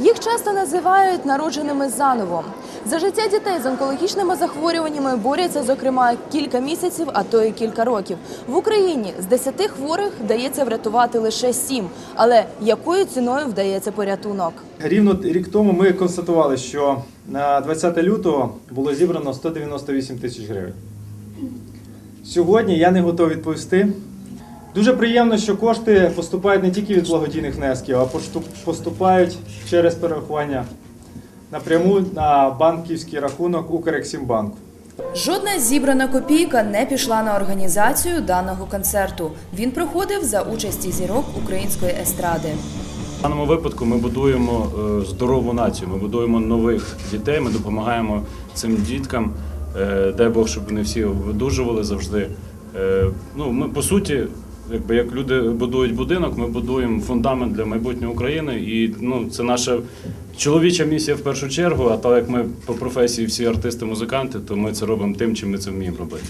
Їх часто називають народженими заново. За життя дітей з онкологічними захворюваннями борються, зокрема, кілька місяців, а то й кілька років. В Україні з 10 хворих вдається врятувати лише 7. Але якою ціною вдається порятунок? Рівно рік тому ми констатували, що на 20 лютого було зібрано 198 тисяч гривень. Сьогодні я не готовий відповісти. Дуже приємно, що кошти поступають не тільки від благодійних внесків, а поступають через перерахування напряму на банківський рахунок Укрексімбанку. Жодна зібрана копійка не пішла на організацію даного концерту. Він проходив за участі зірок української естради. В даному випадку ми будуємо е, здорову націю, ми будуємо нових дітей, ми допомагаємо цим діткам. Е, Дай Бог, щоб вони всі видужували завжди. Е, Ну, ми по суті, якби як люди будують будинок, ми будуємо фундамент для майбутнього України. І ну, це наша чоловіча місія в першу чергу. А так як ми по професії всі артисти-музиканти, то ми це робимо тим, чим ми це вміємо робити.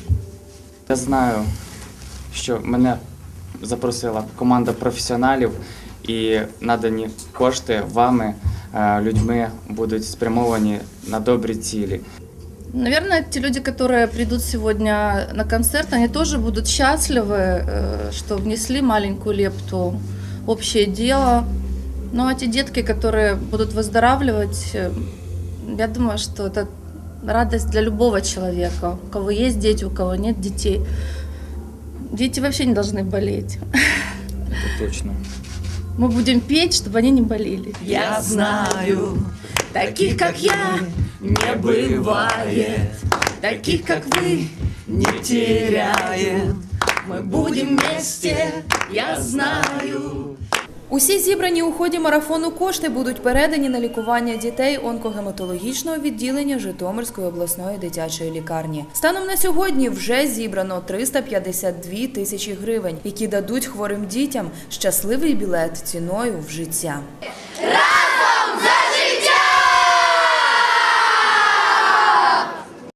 Я знаю, що мене запросила команда професіоналів, і надані кошти вами, е, людьми, будуть спрямовані на добрі цілі. Наверное, те люди, которые придут сегодня на концерт, они тоже будут счастливы, э, что внесли маленькую лепту в общее дело. Ну а те детки, которые будут выздоравливать, э, я думаю, что это радость для любого человека, у кого есть дети, у кого нет детей. Дети вообще не должны болеть. Це точно. Мы будем петь, чтобы они не болели. Я знаю, таких как я не бывает, таких как вы не теряет. Мы будем вместе, я знаю. Усі зібрані у ході марафону кошти будуть передані на лікування дітей онкогематологічного відділення Житомирської обласної дитячої лікарні. Станом на сьогодні вже зібрано 352 тисячі гривень, які дадуть хворим дітям щасливий білет ціною в життя.